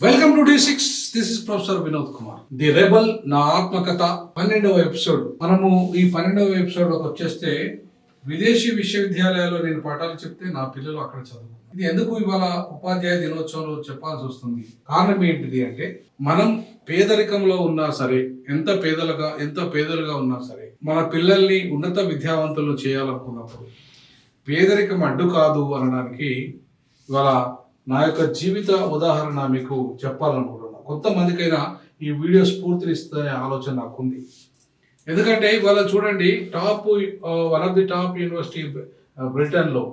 Welcome to D six this is professor Vinod Kumar the rebel నా ఆత్మకథ పన్నెండవ episode మనము ఈ పన్నెండవ ఎపిసోడ్ వచ్చేస్తే విదేశీ విశ్వవిద్యాలయాల్లో నేను పాఠాలు చెప్తే నా పిల్లలు అక్కడ చదువు ఇది ఎందుకు ఇవాళ ఉపాధ్యాయ దినోత్సవంలో చెప్పాల్సి వస్తుంది? కారణం ఏంటిది అంటే మనం పేదరికంలో ఉన్నా సరే ఎంత పేదలుగా ఎంత పేదలుగా ఉన్నా సరే మన పిల్లల్ని ఉన్నత విద్యావంతులు చేయాలనుకున్నప్పుడు పేదరికం అడ్డు కాదు అనడానికి ఇవాళ నా యొక్క జీవిత ఉదాహరణ మీకు చెప్పాలనుకుంటున్నాను కొంతమందికైనా ఈ వీడియో స్ఫూర్తినిస్తుందనే ఆలోచన నాకు ఉంది ఎందుకంటే ఇవాళ చూడండి top one of the top university బ్రిటన్లో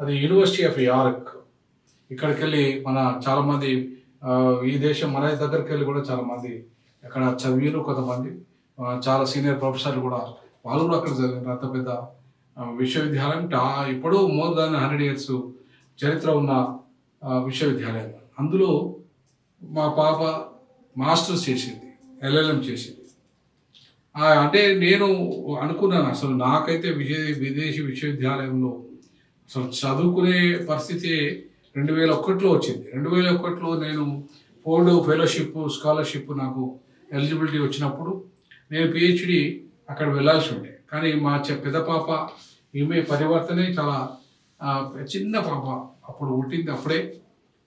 అది యూనివర్సిటీ ఆఫ్ యార్క్. ఇక్కడికి వెళ్ళి మన చాలామంది ఈ దేశం మన దగ్గరికి వెళ్ళి కూడా చాలామంది అక్కడ చదివారు కొంతమంది. చాలా సీనియర్ ప్రొఫెసర్లు కూడా వాళ్ళు కూడా అక్కడ చదివారు అంత పెద్ద విశ్వవిద్యాలయం టా- ఇప్పుడు మోర్ దాన్ హండ్రెడ్ ఇయర్స్ చరిత్ర ఉన్న విశ్వవిద్యాలయం. అందులో మా పాప మాస్టర్స్ చేసింది ఎల్ఎల్ఎం చేసింది. అంటే నేను అనుకున్నాను అసలు నాకైతే విజయ విదేశీ విశ్వవిద్యాలయంలో అసలు చదువుకునే పరిస్థితి రెండు వేల ఒకటిలో వచ్చింది. రెండు వేల ఒకటిలో నేను ఫోర్డ్ ఫెలోషిప్ స్కాలర్షిప్ నాకు ఎలిజిబిలిటీ వచ్చినప్పుడు నేను పిహెచ్డి అక్కడ వెళ్ళాల్సి ఉండే. కానీ మా పెద్ద పాప ఈమె పరివర్తనే చాలా చిన్న పాప అప్పుడు పుట్టింది అప్పుడే.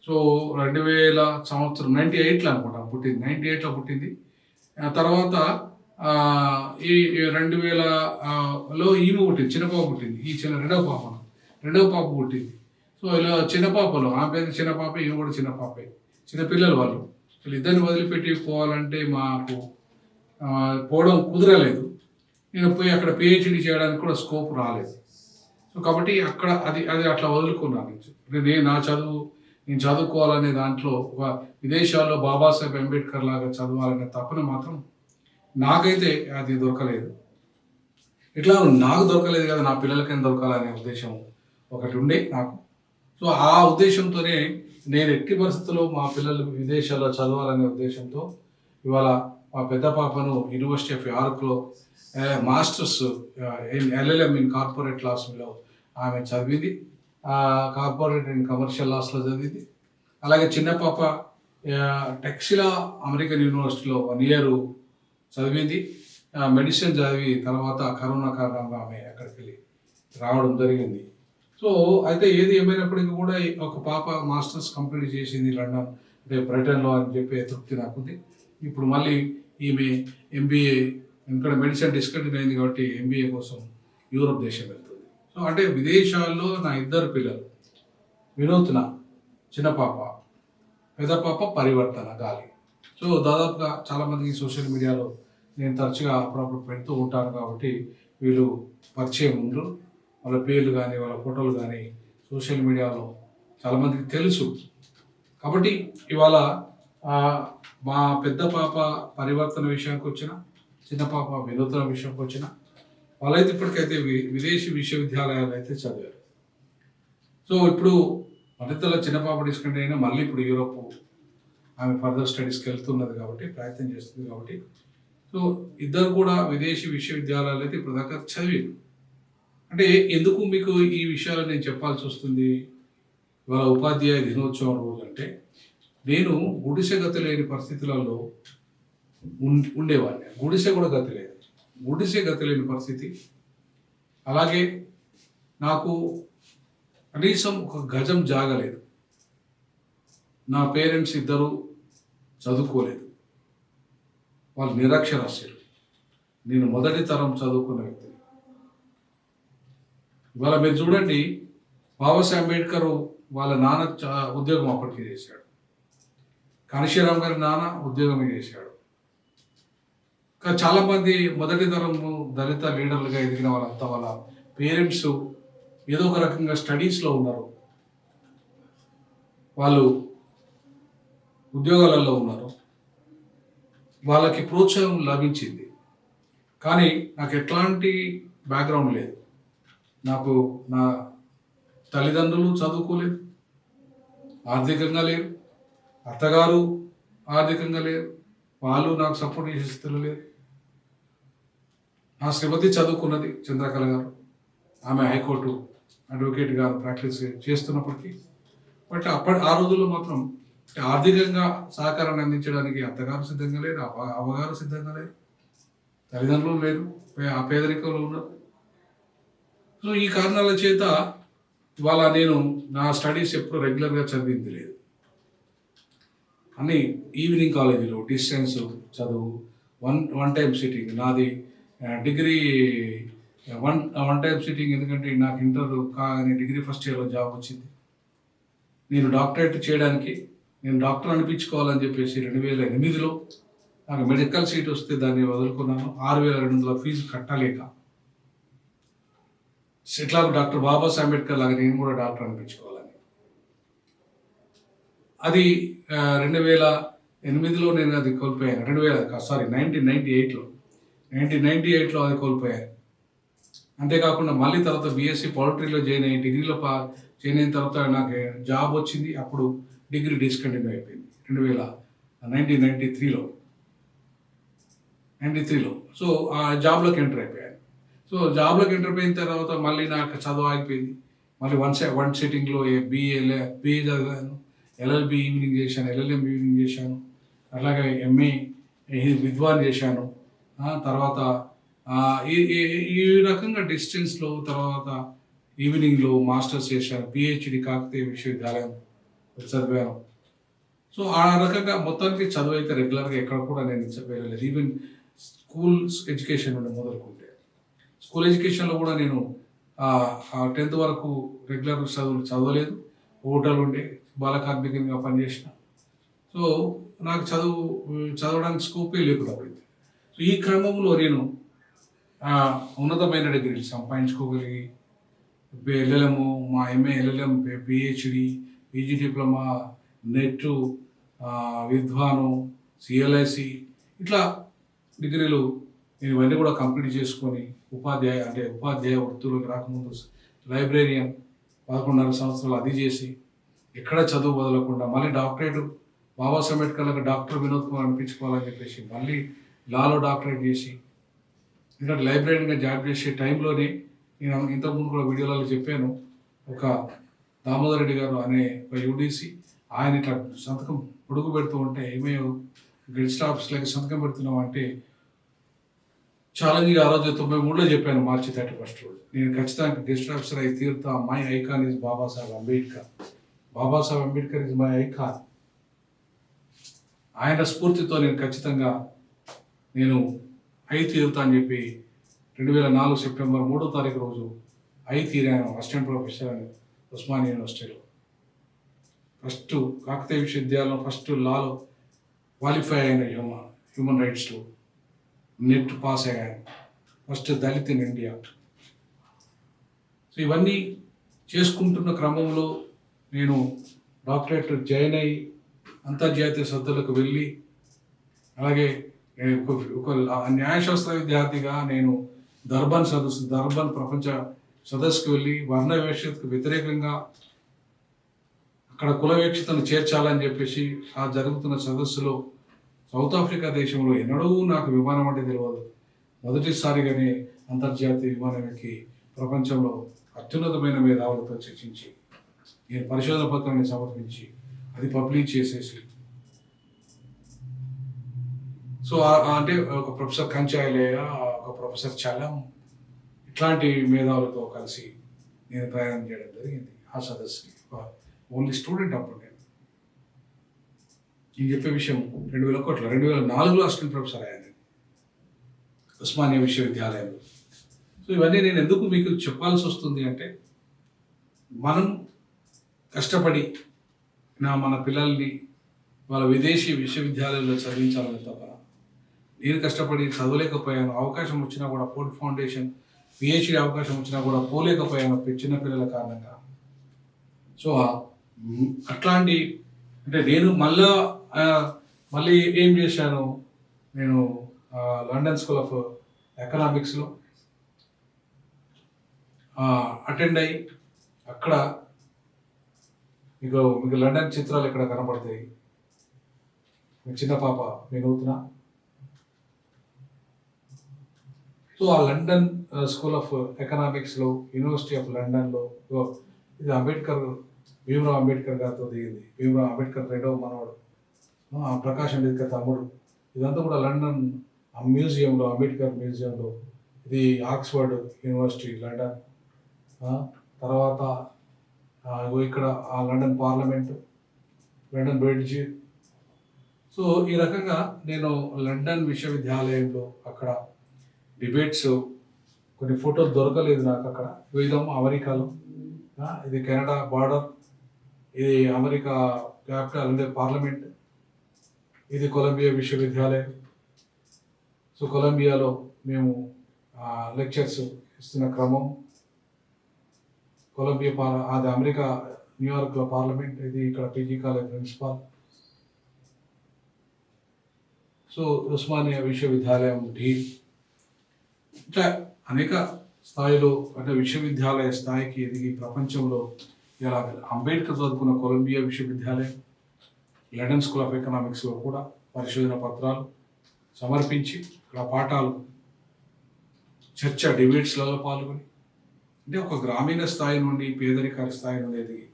సో రెండు వేల సంవత్సరం నైంటీ ఎయిట్లో అనుకుంటా పుట్టింది. నైంటీ ఎయిట్లో పుట్టింది. ఆ తర్వాత ఈ రెండు వేలలో ఈమె పుట్టింది చిన్న పాప పుట్టింది. ఈ చిన్న రెండవ పాప రెండవ పాప పుట్టింది. సో ఇలా చిన్న పాపలు ఆమె పేరు చిన్న పాప ఈమె కూడా చిన్న పాపే. చిన్న పిల్లలు వాళ్ళు. వీళ్ళు ఇద్దరిని వదిలిపెట్టి పోవాలంటే మాకు పోవడం కుదరలేదు. నేను పోయి అక్కడ పిహెచ్డి చేయడానికి కూడా స్కోప్ రాలేదు. సో కాబట్టి అక్కడ అది అది అట్లా వదులుకున్నాను అంటే నేను నా చదువు నేను చదువుకోవాలనే దాంట్లో ఒక విదేశాల్లో బాబాసాహెబ్ అంబేద్కర్ లాగా చదవాలనే తపన మాత్రం నాకైతే అది దొరకలేదు. ఇట్లా నాకు దొరకలేదు కదా నా పిల్లలకైనా దొరకాలనే ఉద్దేశం ఒకటి ఉండే నాకు. సో ఆ ఉద్దేశంతోనే నేను ఎట్టి పరిస్థితుల్లో మా పిల్లలు విదేశాల్లో చదవాలనే ఉద్దేశంతో ఇవాళ మా పెద్ద పాపను యూనివర్సిటీ ఆఫ్ యార్క్లో మాస్టర్స్ ఎల్ఎల్ఎం ఇన్ కార్పొరేట్ లాస్లో ఆమె చదివింది. కార్పొరేట్ అండ్ కమర్షియల్ లాస్లో చదివింది. అలాగే చిన్న పాప టెక్సిలా అమెరికన్ యూనివర్సిటీలో వన్ ఇయర్ చదివింది. మెడిసిన్ చదివి తర్వాత కరోనా కారణంగా ఆమె అక్కడికి వెళ్ళి రావడం జరిగింది. సో అయితే ఏది ఏమైనప్పటికీ కూడా ఒక పాప మాస్టర్స్ కంప్లీట్ చేసింది లండన్ అంటే బ్రిటన్లో అని చెప్పే తృప్తి నాకుంది. ఇప్పుడు మళ్ళీ ఈమె ఎంబీఏ ఇక్కడ మెడిసిన్ డిస్కంటిన్యూ అయింది కాబట్టి ఎంబీఏ కోసం యూరోప్ దేశం వెళ్తుంది. సో అంటే విదేశాల్లో నా ఇద్దరు పిల్లలు వినూత్న చిన్న పాప పెద్ద పాప పరివర్తన గాలి. సో దాదాపుగా చాలామందికి సోషల్ మీడియాలో నేను తరచుగా అప్పుడప్పుడు పెడుతూ ఉంటాను కాబట్టి వీళ్ళు పరిచయం ఉండరు. వాళ్ళ పేర్లు కానీ వాళ్ళ ఫోటోలు కానీ సోషల్ మీడియాలో చాలామందికి తెలుసు. కాబట్టి ఇవాళ మా పెద్ద పాప పరివర్తన విషయానికి వచ్చిన చిన్న పాప వినూతన విషయంకి వచ్చిన వాళ్ళైతే ఇప్పటికైతే వి- విదేశీ విశ్వవిద్యాలయాలు అయితే చదివారు. సో ఇప్పుడు మరింతలో చిన్న పాప డిస్కంటే అయినా మళ్ళీ ఇప్పుడు యూరోప్ ఆమె ఫర్దర్ స్టడీస్కి వెళ్తున్నది కాబట్టి ప్రయత్నం చేస్తుంది కాబట్టి. సో ఇద్దరు కూడా విదేశీ విశ్వవిద్యాలయాలు అయితే ఇప్పుడు దాకా చదివారు. అంటే ఎందుకు మీకు ఈ విషయాలు నేను చెప్పాల్సి వస్తుంది? ఇవాళ ఉపాధ్యాయ దినోత్సవం రోజు అంటే నేను గుడిసె గతి లేని పరిస్థితులలో ఉం- ఉండేవాడిని. గుడిసె కూడా గతి లేదు. గుడిసె గతి లేని పరిస్థితి. అలాగే నాకు కనీసం ఒక గజం జాగలేదు. నా పేరెంట్స్ ఇద్దరు చదువుకోలేదు. వాళ్ళు నిరక్షరాస్యులు. నేను మొదటి తరం చదువుకున్న వ్యక్తిని. ఇవాళ మీరు చూడండి బాబాసాహెబ్ అంబేద్కర్ వాళ్ళ నాన్న ఉద్యోగం అప్పటికి చేశాడు. కాళీశ్వరరావు గారి నాన్న ఉద్యోగం చేశాడు. ఇంకా చాలామంది మొదటి తరము దళిత లీడర్లుగా ఎదిగిన వాళ్ళంతా వాళ్ళ పేరెంట్స్ ఏదో ఒక రకంగా స్టడీస్లో ఉన్నారు. వాళ్ళు ఉద్యోగాలలో ఉన్నారు. వాళ్ళకి ప్రోత్సాహం లభించింది. కానీ నాకు ఎట్లాంటి బ్యాక్గ్రౌండ్ లేదు. నాకు నా తల్లిదండ్రులు చదువుకోలేదు. ఆర్థికంగా లేరు అత్తగారు ఆర్థికంగా లేరు. వాళ్ళు నాకు సపోర్ట్ చేసే స్థితిలో లేరు. నా శ్రీమతి చదువుకున్నది చంద్రకళ గారు. ఆమె హైకోర్టు అడ్వకేట్గా ప్రాక్టీస్ చేస్తున్నప్పటికీ. బట్ అప్పటి ఆ రోజుల్లో మాత్రం ఆర్థికంగా సహకారాన్ని అందించడానికి అత్తగారు సిద్ధంగా లేరు అవ్వ అవ్వగారు సిద్ధంగా లేరు. తల్లిదండ్రులు లేరు ఆ పేదరికంలో ఉన్నారు. సో ఈ కారణాల చేత ఇవాళ నేను నా స్టడీస్ ఎప్పుడు రెగ్యులర్గా చదివింది లేదు. అన్ని ఈవినింగ్ కాలేజీలో డిస్టెన్స్ చదువు వన్ వన్ టైం సిట్టింగ్ నాది degree one one time sitting ఎందుకంటే నాకు ఇంటర్ కానీ డిగ్రీ ఫస్ట్ ఇయర్లో జాబ్ వచ్చింది. నేను డాక్టరేట్ చేయడానికి నేను డాక్టర్ అనిపించుకోవాలని చెప్పేసి రెండు వేల ఎనిమిదిలో నాకు మెడికల్ సీట్ వస్తే దాన్ని వదులుకున్నాను. ఆరు వేల రెండు వందల ఫీజు కట్టలేక. ఇట్లా డాక్టర్ బాబాసాహెబ్ అంబేద్కర్ లాగా నేను కూడా డాక్టర్ అనిపించుకోవాలి. అది రెండు వేల ఎనిమిదిలో నేను అది కోల్పోయాను రెండు వేల సారీ నైన్టీన్ నైన్టీ ఎయిట్లో. నైన్టీన్ నైన్టీ ఎయిట్లో అది కోల్పోయాను అంతేకాకుండా మళ్ళీ తర్వాత బీఎస్సీ పౌల్ట్రీలో జాయిన్ అయ్యి డిగ్రీలో పా జాయిన్ అయిన తర్వాత నాకు జాబ్ వచ్చింది. అప్పుడు డిగ్రీ డిస్కంటిన్యూ అయిపోయింది. రెండు వేల నైన్టీన్ నైన్టీ త్రీలో. నైంటీ త్రీలో. సో ఆ జాబ్లోకి ఎంటర్ అయిపోయాను సో జాబ్లోకి ఎంటర్ అయిన తర్వాత మళ్ళీ నాకు చదువు ఆగిపోయింది. మళ్ళీ వన్ సే వన్ సిట్టింగ్లో బీఏ బిఏ చదివాను. ఎల్ఎల్బి ఈవినింగ్ చేశాను ఎల్ఎల్ఎం ఈవినింగ్ చేశాను అలాగే ఎంఏ విద్వాన్ చేశాను. తర్వాత ఈ ఈ- రకంగా డిస్టెన్స్లో తర్వాత ఈవినింగ్లో మాస్టర్స్ చేశాను పిహెచ్డి కాకతీయ విశ్వవిద్యాలయం చదివాను. సో ఆ రకంగా మొత్తానికి చదువు అయితే రెగ్యులర్గా ఎక్కడ కూడా నేను వెళ్ళలేదు ఈవెన్ స్కూల్ ఎడ్యుకేషన్ నుండి మొదలుకుంటే. స్కూల్ ఎడ్యుకేషన్లో కూడా నేను టెన్త్ వరకు రెగ్యులర్ చదువులు చదవలేదు. హోటల్ ఉండే బాల కార్మికంగా పనిచేసిన. సో నాకు చదువు చదవడానికి స్కోపే లేకుండా పోయింది సో ఈ క్రమంలో నేను ఉన్నతమైన డిగ్రీలు సంపాదించుకోగలిగి ఎల్ఎల్ఎం మా MA LLM PhD PG diploma NET విద్వాను సిఎల్ఐసి ఇట్లా డిగ్రీలు నేను ఇవన్నీ కూడా కంప్లీట్ చేసుకొని ఉపాధ్యాయ అంటే ఉపాధ్యాయ వృత్తులకు రాకముందు లైబ్రేరియన్ పదకొండున్నర సంవత్సరాలు అది చేసి ఎక్కడ చదువు వదలకుండా మళ్ళీ డాక్టరేట్ బాబాసాహెబ్ అంబేద్కర్లకు డాక్టర్ వినోద్ కుమార్ అనిపించుకోవాలని చెప్పేసి మళ్ళీ లాలో డాక్టరేట్ చేసి ఎందుకంటే లైబ్రరీగా జాబ్ చేసే టైంలోనే నేను ఇంతకుముందు కూడా వీడియోలలో చెప్పాను. ఒక దామోదర్ రెడ్డి గారు అనే ఒక యూడీసీ ఆయన ఇట్లా సంతకం పొడుగు పెడుతూ ఉంటే ఏమేయో గెస్ట్ ఆఫీస్లకి సంతకం పెడుతున్నాం అంటే ఛాలెంజ్గా ఆ రోజు తొంభై మూడులో చెప్పాను మార్చి థర్టీ ఫస్ట్ రోజు. నేను ఖచ్చితంగా గెస్ట్ ఆఫీసర్ అయి తీరుతా. My icon is Babasaheb Ambedkar. Babasaheb Ambedkar is my icon. ఆయన స్ఫూర్తితో నేను ఖచ్చితంగా నేను అయి తీరుతా అని చెప్పి రెండు వేల నాలుగు సెప్టెంబర్ మూడో తారీఖు రోజు అయి తీరాను. అసిస్టెంట్ ప్రొఫెసర్ అని ఉస్మానియా యూనివర్సిటీలో ఫస్ట్ కాకతీయ విశ్వవిద్యాలయం ఫస్ట్ లాలో క్వాలిఫై అయిన హ్యూమన్ హ్యూమన్ రైట్స్లో నెట్ పాస్ అయ్యాను first Dalit in India. So ఇవన్నీ చేసుకుంటున్న క్రమంలో నేను డాక్టరేట్ జాయిన్ అయ్యి అంతర్జాతీయ సద్దులకు వెళ్ళి అలాగే ఒక న్యాయశాస్త్ర విద్యార్థిగా నేను దర్బాన్ సదస్సు దర్బాన్ ప్రపంచ సదస్సుకు వెళ్ళి వర్ణ వివక్షతకు వ్యతిరేకంగా అక్కడ కుల చేర్చాలని చెప్పేసి ఆ జరుగుతున్న సదస్సులో సౌత్ ఆఫ్రికా దేశంలో ఎన్నడూ నాకు విమానం అంటే తెలియదు మొదటిసారిగానే అంతర్జాతీయ విమానం ఎక్కి ప్రపంచంలో అత్యున్నతమైన మేధావులతో చర్చించి నేను పరిశోధన పత్రాన్ని సమర్పించి అది పబ్లిష్ చేసేసి సో అంటే ఒక ప్రొఫెసర్ కంచాయలేయ ఒక ప్రొఫెసర్ చలం ఇట్లాంటి మేధావులతో కలిసి నేను ప్రయాణం చేయడం జరిగింది. ఆ సదస్సుకి ఓన్లీ స్టూడెంట్ అప్పుడు నేను చెప్పే విషయం రెండు వేల ఒకటిలో రెండు వేల నాలుగులో అసిస్టెంట్ ప్రొఫెసర్ అయ్యాను ఉస్మానియా విశ్వవిద్యాలయంలో. సో ఇవన్నీ నేను ఎందుకు మీకు చెప్పాల్సి వస్తుంది అంటే మనం కష్టపడి నా మన పిల్లల్ని వాళ్ళ విదేశీ విశ్వవిద్యాలయంలో చదివించాలని తప్ప నేను కష్టపడి చదవలేకపోయాను అవకాశం వచ్చినా కూడా ఫోర్డ్ ఫౌండేషన్ పిహెచ్డి అవకాశం వచ్చినా కూడా పోలేకపోయాను చిన్న పిల్లల కారణంగా. సో అట్లాంటి అంటే నేను మళ్ళా మళ్ళీ ఏం చేశాను? నేను లండన్ స్కూల్ ఆఫ్ ఎకనామిక్స్లో అటెండ్ అయ్యి అక్కడ మీకు మీకు లండన్ చిత్రాలు ఇక్కడ కనపడతాయి మీ చిన్న పాప మీ నూతన. సో ఆ లండన్ స్కూల్ ఆఫ్ ఎకనామిక్స్లో యూనివర్సిటీ ఆఫ్ లండన్లో ఇది అంబేద్కర్ భీమరావు అంబేద్కర్ గారితో దిగింది. భీమరావు అంబేద్కర్ రెండవ మనవాడు. ప్రకాశం ప్రకాష్ అంబేద్కర్ తమ్ముడు. ఇదంతా కూడా లండన్ ఆ మ్యూజియంలో అంబేద్కర్ మ్యూజియంలో. ఇది ఆక్స్ఫర్డ్ యూనివర్సిటీ లండన్. తర్వాత ఇక్కడ ఆ London parliament London bridge. So ఈ రకంగా నేను లండన్ విశ్వవిద్యాలయంలో అక్కడ డిబేట్స్ కొన్ని ఫోటోలు దొరకలేదు నాకు అక్కడ. విధం అమెరికాలో. ఇది కెనడా బార్డర్. ఇది అమెరికా క్యాపిటల్ అంటే పార్లమెంట్. ఇది కొలంబియా విశ్వవిద్యాలయం. సో కొలంబియాలో మేము లెక్చర్స్ ఇస్తున్న క్రమం. కొలంబియా పార్ అది అమెరికా న్యూయార్క్లో పార్లమెంట్ ఇది ఇక్కడ PG college principal. So Osmania విశ్వవిద్యాలయం ఢీ ఇట్లా అనేక స్థాయిలో అంటే విశ్వవిద్యాలయ స్థాయికి ఎదిగి ప్రపంచంలో ఇలా అంబేద్కర్ చదువుకున్న కొలంబియా విశ్వవిద్యాలయం లండన్ స్కూల్ ఆఫ్ ఎకనామిక్స్లో కూడా పరిశోధన పత్రాలు సమర్పించి ఇక్కడ పాఠాలు చర్చ డిబేట్స్లలో పాల్గొని అంటే ఒక గ్రామీణ స్థాయి నుండి పేదరిక స్థాయి నుండి ఎదిగి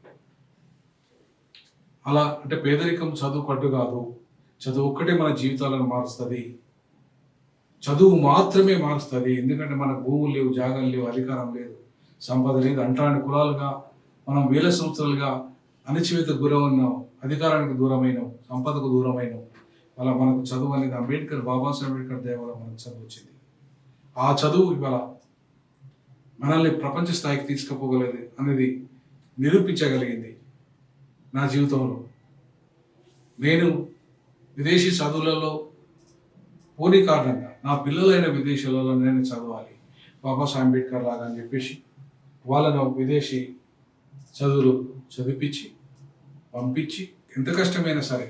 అలా అంటే పేదరికం చదువు కట్టు కాదు. చదువు ఒక్కటే మన జీవితాలను మారుస్తుంది. చదువు మాత్రమే మారుస్తుంది. ఎందుకంటే మన భూములు లేవు జాగం లేవు అధికారం లేదు. సంపద లేదు. అంటాని కులాలుగా మనం వేల సంవత్సరాలుగా అణచివేత గురవున్నాం. అధికారానికి దూరమైన సంపదకు దూరమైన అలా మనకు చదువు అనేది అంబేద్కర్ బాబాసాహెబ్ అంబేద్కర్ దయ మనకు చదువు వచ్చింది ఆ చదువు ఇవాళ మనల్ని ప్రపంచ స్థాయికి తీసుకుపోగలేదు అనేది నిరూపించగలిగింది నా జీవితంలో. నేను విదేశీ చదువులలో పోనీ కారణంగా నా పిల్లలైన విదేశాలలో నేను చదవాలి. బాబాసాహెబ్ అంబేద్కర్ లాగా అని చెప్పేసి వాళ్ళను విదేశీ చదువులు చదివించి పంపించి ఎంత కష్టమైనా సరే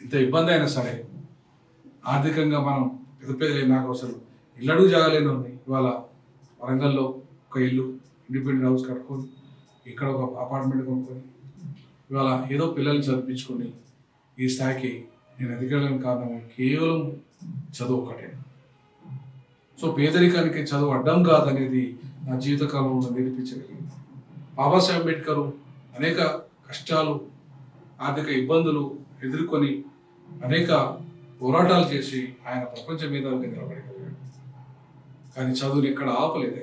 ఎంత ఇబ్బంది అయినా సరే ఆర్థికంగా మనం పెద్ద పెద్ద నాకు అసలు ఇల్లు అడుగు జాగలేను ఇవాళ వరంగల్లో ఒక ఇల్లు ఇండిపెండెంట్ హౌస్ కట్టుకొని ఇక్కడ ఒక అపార్ట్మెంట్ కొనుక్కొని ఇవాళ ఏదో పిల్లల్ని చదివించుకొని ఈ స్థాయికి నేను ఎదగలేని కారణం కేవలం చదువు ఒకటే సో పేదరికానికి చదువు అడ్డం కాదనేది నా జీవితకాలంలో నేర్పించగలిగింది. బాబాసాహెబ్ అంబేద్కర్ అనేక కష్టాలు ఆర్థిక ఇబ్బందులు ఎదుర్కొని అనేక పోరాటాలు చేసి ఆయన ప్రపంచం మీద నిలబడగలిగాడు కానీ చదువుని ఎక్కడ ఆపలేదు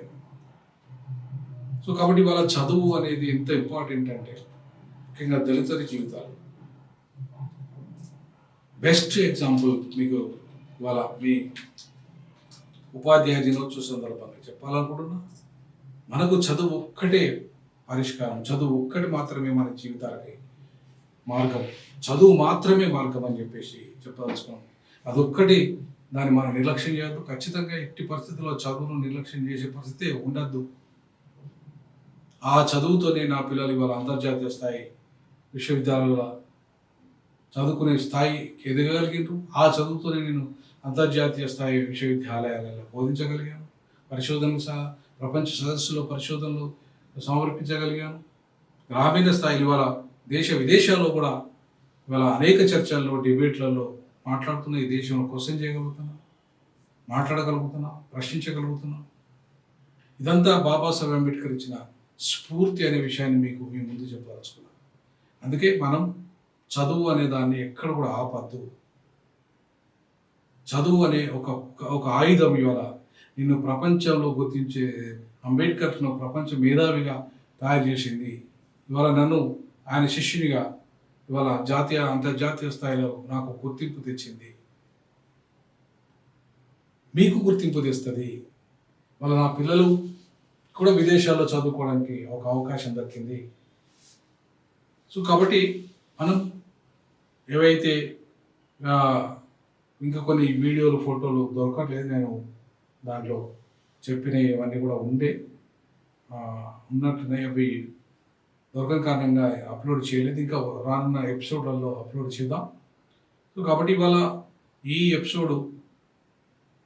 సో కాబట్టి వాళ్ళ చదువు అనేది ఎంత ఇంపార్టెంట్ అంటే ముఖ్యంగా దళితుల జీవితాలు. బెస్ట్ ఎగ్జాంపుల్ మీకు ఇవాళ మీ ఉపాధ్యాయ దినోత్సవ సందర్భంగా చెప్పాలనుకుంటున్నా. మనకు చదువు ఒక్కటే పరిష్కారం. చదువు ఒక్కటి మాత్రమే మన జీవితాలకి మార్గం. చదువు మాత్రమే మార్గం అని చెప్పేసి చెప్పదలుచుకున్నాం. అదొక్కటి దాన్ని మనం నిర్లక్ష్యం చేయద్దు. ఖచ్చితంగా ఎట్టి పరిస్థితుల్లో చదువును నిర్లక్ష్యం చేసే పరిస్థితి ఉండద్దు. ఆ చదువుతోనే నా పిల్లలు ఇవాళ అంతర్జాతీయ స్థాయి విశ్వవిద్యాలయాల చదువుకునే స్థాయి ఎదగగలిగారు ఆ చదువుతోనే నేను అంతర్జాతీయ స్థాయి విశ్వవిద్యాలయాలలో బోధించగలిగాను. పరిశోధనలు సహా ప్రపంచ సదస్సులో పరిశోధనలు సమర్పించగలిగాను గ్రామీణ స్థాయిలో ఇవాళ దేశ విదేశాల్లో కూడా ఇవాళ అనేక చర్చల్లో డిబేట్లలో మాట్లాడుతున్న ఈ దేశంలో క్వశ్చన్ చేయగలుగుతున్నా మాట్లాడగలుగుతున్నా ప్రశ్నించగలుగుతున్నా. ఇదంతా బాబాసాహెబ్ అంబేద్కర్ ఇచ్చిన స్ఫూర్తి అనే విషయాన్ని మీకు మీ ముందు చెప్పదలుచుకున్నాను అందుకే మనం చదువు అనే దాన్ని ఎక్కడ కూడా ఆపద్దు. చదువు అనే ఒక ఒక ఆయుధం ఇవాళ నిన్ను ప్రపంచంలో గుర్తించే అంబేద్కర్ను ప్రపంచ మేధావిగా తయారు చేసింది. ఇవాళ నన్ను ఆయన శిష్యునిగా ఇవాళ జాతీయ అంతర్జాతీయ స్థాయిలో నాకు గుర్తింపు తెచ్చింది. మీకు గుర్తింపు తెస్తుంది. వాళ్ళ నా పిల్లలు కూడా విదేశాల్లో చదువుకోవడానికి ఒక అవకాశం దక్కింది. సో కాబట్టి మనం ఏవైతే ఇంకా కొన్ని వీడియోలు ఫోటోలు దొరకట్లేదు నేను దాంట్లో చెప్పినవి ఇవన్నీ కూడా ఉండే ఉన్నట్టున్నాయి అవి దొరకని కారణంగా అప్లోడ్ చేయలేదు. ఇంకా రానున్న ఎపిసోడ్లలో అప్లోడ్ చేద్దాం. సో కాబట్టి ఇవాళ ఈ ఎపిసోడ్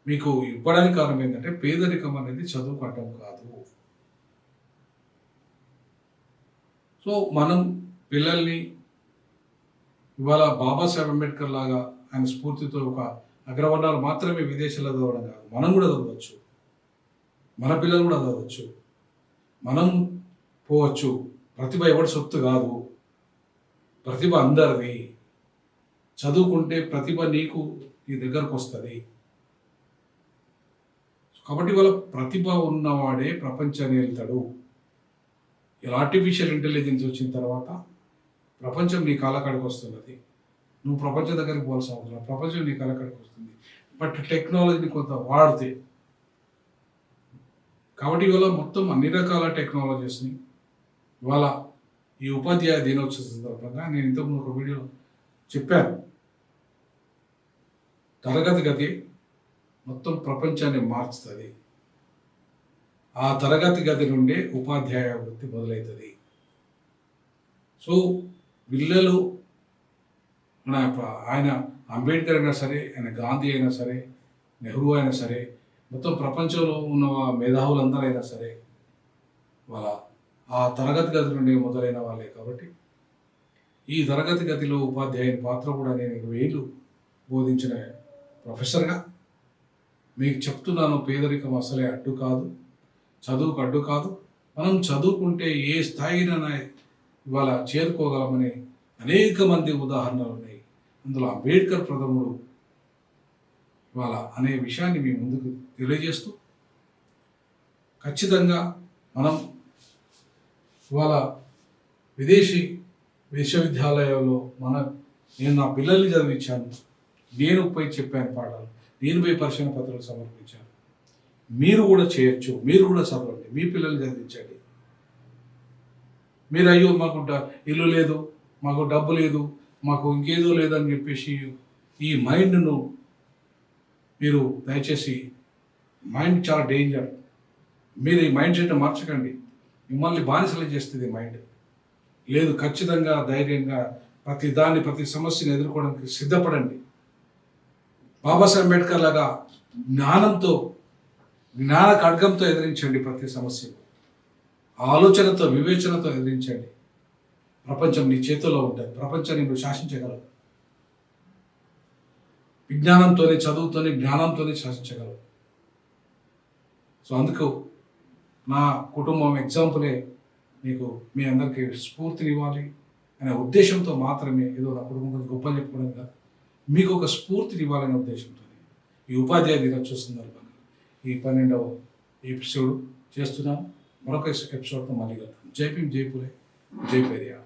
మీకు ఇవ్వడానికి కారణం ఏంటంటే పేదరికం అనేది చదువుకోవటం కాదు. సో మనం పిల్లల్ని ఇవాళ బాబాసాహెబ్ అంబేద్కర్ లాగా ఆయన స్ఫూర్తితో ఒక అగ్రవర్ణాలు మాత్రమే విదేశాల్లో చదవడం కాదు మనం కూడా చదవచ్చు. మన పిల్లలు కూడా చదవచ్చు మనం పోవచ్చు. ప్రతిభ ఎవరి సొత్తు కాదు. ప్రతిభ అందరిది. చదువుకుంటే ప్రతిభ నీకు నీ దగ్గరకు వస్తుంది. కాబట్టి వాళ్ళ ప్రతిభ ఉన్నవాడే ప్రపంచాన్ని వెళ్తాడు. ఇలా ఆర్టిఫిషియల్ ఇంటెలిజెన్స్ వచ్చిన తర్వాత ప్రపంచం నీ కాలకాడికి వస్తున్నది. నువ్వు ప్రపంచం దగ్గరికి పోవాల్సిన అవసరం ప్రపంచం నీ కాలకాడికి వస్తుంది. బట్ టెక్నాలజీని కొంత వాడితే కాబట్టి ఇవాళ మొత్తం అన్ని రకాల టెక్నాలజీస్ని ఇవాళ ఈ ఉపాధ్యాయ దినోత్సవ సందర్భంగా నేను ఇంతకుముందు ఒక వీడియోలో చెప్పాను. తరగతి గది మొత్తం ప్రపంచాన్ని మార్చుతుంది. ఆ తరగతి గది నుండే ఉపాధ్యాయ వృత్తి మొదలవుతుంది సో పిల్లలు మన ఆయన అంబేద్కర్ అయినా సరే ఆయన గాంధీ అయినా సరే నెహ్రూ అయినా సరే మొత్తం ప్రపంచంలో ఉన్న మేధావులందరైనా సరే వాళ్ళ ఆ తరగతి గది నుండి మొదలైన వాళ్ళే కాబట్టి ఈ తరగతి గదిలో ఉపాధ్యాయుని పాత్ర కూడా నేను ఇరవై ఏళ్ళు బోధించిన ప్రొఫెసర్గా. మీకు చెప్తున్నాను పేదరికం అసలే అడ్డు కాదు చదువుకు అడ్డు కాదు. మనం చదువుకుంటే ఏ స్థాయినైనా ఇవాళ చేరుకోగలమని అనేక మంది ఉదాహరణలు ఉన్నాయి. అందులో అంబేద్కర్ ప్రథముడు ఇవాళ అనే విషయాన్ని మీ ముందుకు తెలియజేస్తూ ఖచ్చితంగా మనం ఇవాళ విదేశీ విశ్వవిద్యాలయంలో మన నేను నా పిల్లల్ని చదివించాను. నేను పోయి చెప్పాను పాఠాలు. నేను పోయి పరిశీలన పత్రాలు సమర్పించాను. మీరు కూడా చేయొచ్చు. మీరు కూడా చదవండి. మీ పిల్లల్ని చదివించండి. మీరు అయ్యో మాకు ఇల్లు లేదు మాకు డబ్బు లేదు మాకు ఇంకేదో లేదని చెప్పేసి ఈ మైండ్ను మీరు దయచేసి మైండ్ చాలా డేంజర్. మీరు ఈ మైండ్ సెట్ మార్చకండి. మిమ్మల్ని బానిసలు చేస్తుంది మైండ్. లేదు ఖచ్చితంగా ధైర్యంగా ప్రతి దాన్ని ప్రతి సమస్యను ఎదుర్కోవడానికి సిద్ధపడండి. బాబాసాహెబ్ అంబేద్కర్ లాగా జ్ఞానంతో జ్ఞాన ఖడ్గంతో ఎదిరించండి ప్రతి సమస్యను. ఆలోచనతో వివేచనతో ఎదిరించండి. ప్రపంచం నీ చేతిలో ఉంటుంది ప్రపంచాన్ని నువ్వు శాసించగలవు. విజ్ఞానంతోనే చదువుతోనే జ్ఞానంతోనే శాసించగలవు. సో అందుకు నా కుటుంబం ఎగ్జాంపులే మీకు మీ అందరికీ స్ఫూర్తినివ్వాలి అనే ఉద్దేశంతో మాత్రమే ఏదో నా కుటుంబం గురించి గొప్ప చెప్పుకోవడం కాదు. మీకు ఒక స్ఫూర్తిని ఇవ్వాలనే ఉద్దేశంతో ఈ ఉపాధ్యాయ దినోత్సవ సందర్భంగా ఈ పన్నెండవ ఎపిసోడ్ చేస్తున్నాం మరొక ఎపిసోడ్తో మళ్ళీ కలుగుతాం జై జైపులే జైపేరియా